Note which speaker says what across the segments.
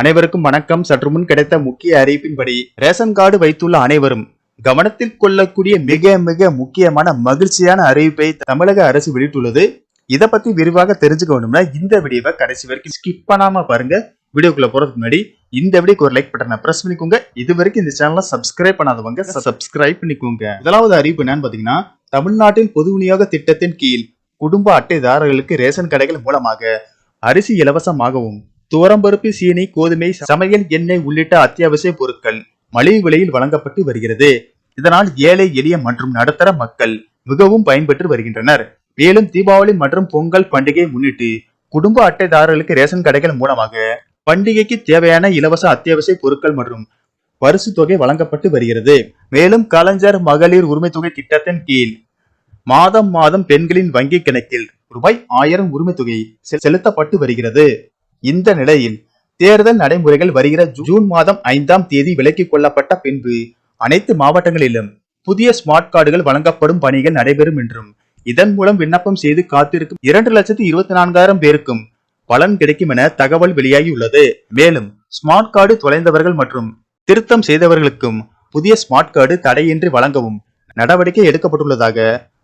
Speaker 1: அனைவருக்கும் வணக்கம். சற்று முன் கிடைத்த முக்கிய அறிவிப்பின்படி ரேஷன் கார்டு வைத்துள்ள அனைவரும் கவனத்தில் கொள்ளக்கூடிய மிக மிக முக்கியமான மகிழ்ச்சியான அறிவிப்பை தமிழக அரசு வெளியிட்டுள்ளது. இதை பத்தி விரிவாக தெரிஞ்சுக்கணும்னா இந்த வீடியோவை கடைசி வரைக்கும் ஸ்கிப் பண்ணாம பாருங்க. வீடியோக்குள்ள போறதுக்கு முன்னாடி இந்த வீடியோக்கு ஒரு லைக் பட்டனை பிரஸ் பண்ணிக்கோங்க. இது வரைக்கும் இந்த சேனலை சப்ஸ்கிரைப் பண்ணாதவங்க சப்ஸ்கிரைப் பண்ணிக்கோங்க. முதலாவது அறிவிப்பு என்னன்னு பாத்தீங்கன்னா தமிழ்நாட்டின் பொது விநியோக திட்டத்தின் கீழ் குடும்ப அட்டைதாரர்களுக்கு ரேஷன் கடைகள் மூலமாக அரிசி இலவசமாகவும் துவரம்பருப்பு சீனி கோதுமை சமையல் எண்ணெய் உள்ளிட்ட அத்தியாவசிய பொருட்கள் மலிவு விலையில் வழங்கப்பட்டு வருகிறது. இதனால் ஏழை எளிய மற்றும் நடுத்தர மக்கள் மிகவும் பயன்பெற்று வருகின்றனர். மேலும் தீபாவளி மற்றும் பொங்கல் பண்டிகையை முன்னிட்டு குடும்ப அட்டைதாரர்களுக்கு ரேஷன் கடைகள் மூலமாக பண்டிகைக்கு தேவையான இலவச அத்தியாவசிய பொருட்கள் மற்றும் பரிசு தொகை வழங்கப்பட்டு வருகிறது. மேலும் கலைஞர் மகளிர் உரிமை தொகை திட்டத்தின் கீழ் மாதம் மாதம் பெண்களின் வங்கி கணக்கில் ரூபாய் ஆயிரம் உரிமை தொகை செ- செலுத்தப்பட்டு வருகிறது. இந்த நிலையில் தேர்தல் நடைமுறைகள் வருகிற ஜூன் மாதம் ஐந்தாம் தேதி விலக்கிக் கொள்ளப்பட்ட பின்பு அனைத்து மாவட்டங்களிலும் புதிய ஸ்மார்ட் கார்டுகள் வழங்கப்படும் பணிகள் நடைபெறும் என்றும் இதன் மூலம் விண்ணப்பம் செய்து காத்திருக்கும் இரண்டு லட்சத்தி இருபத்தி நான்காயிரம் பேருக்கும் பலன் கிடைக்கும் என தகவல் வெளியாகியுள்ளது. மேலும் ஸ்மார்ட் கார்டு தொலைந்தவர்கள் மற்றும் திருத்தம் செய்தவர்களுக்கும் புதிய ஸ்மார்ட் கார்டு தடையின்றி வழங்கவும் நடவடிக்கை எடுக்கப்பட்டுள்ளதாக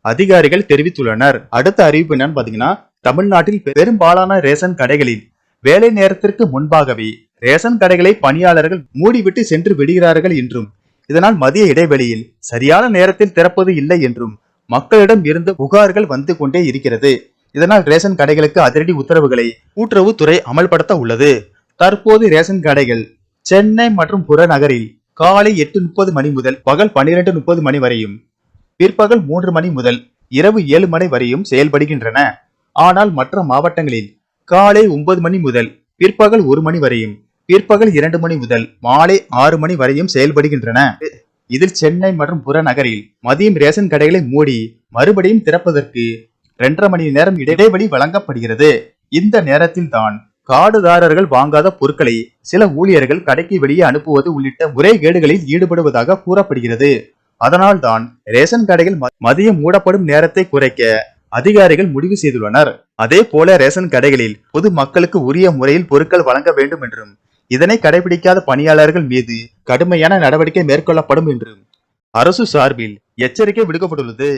Speaker 1: அதிகாரிகள் தெரிவித்துள்ளனர். அடுத்த அறிவிப்பு என்னன்னு பாத்தீங்கன்னா தமிழ்நாட்டில் பெரும்பாலான ரேஷன் கடைகளில் வேலை நேரத்திற்கு முன்பாகவே ரேஷன் கடைகளை பணியாளர்கள் மூடிவிட்டு சென்று விடுகிறார்கள் என்றும் இதனால் மதிய இடைவெளியில் சரியான நேரத்தில் திறப்பது இல்லை என்றும் மக்களிடம் இருந்து புகார்கள் வந்து கொண்டே இருக்கிறது. இதனால் ரேஷன் கடைகளுக்கு அதிரடி உத்தரவுகளை கூட்டுறவுத்துறை அமல்படுத்த உள்ளது. தற்போது ரேஷன் கடைகள் சென்னை மற்றும் புறநகரில் காலை எட்டு முப்பது மணி முதல் பகல் பன்னிரண்டு முப்பது மணி வரையும் பிற்பகல் மூன்று மணி முதல் இரவு ஏழு மணி வரையும் செயல்படுகின்றன. ஆனால் மற்ற மாவட்டங்களில் காலை ஒன்பது மணி முதல் பிற்பகல் ஒரு மணி வரையும் பிற்பகல் இரண்டு மணி முதல் மாலை ஆறு மணி வரையும் செயல்படுகின்றன. இதில் சென்னை மற்றும் புறநகரில் மதியம் ரேஷன் கடைகளை மூடி மறுபடியும் திறப்பதற்கு இரண்டரை மணி நேரம் இடைவெளி வழங்கப்படுகிறது. இந்த நேரத்தில் தான் காடுதாரர்கள் வாங்காத பொருட்களை சில ஊழியர்கள் கடைக்கு வெளியே அனுப்புவது உள்ளிட்ட முறைகேடுகளில் ஈடுபடுவதாக கூறப்படுகிறது. அதனால் தான் ரேஷன் கடைகள் மதியம் மூடப்படும் நேரத்தை குறைக்க அதிகாரிகள் முடிவு செய்துள்ளனர். அதே போல ரேஷன் கடைகளில் பொது மக்களுக்கு உரிய முறையில் பொருட்கள் வழங்க வேண்டும் என்றும் இதனை கடைபிடிக்காத பணியாளர்கள் மீது கடுமையான நடவடிக்கை மேற்கொள்ளப்படும் என்றும் அரசு சார்பில் எச்சரிக்கை விடுக்கப்பட்டுள்ளது.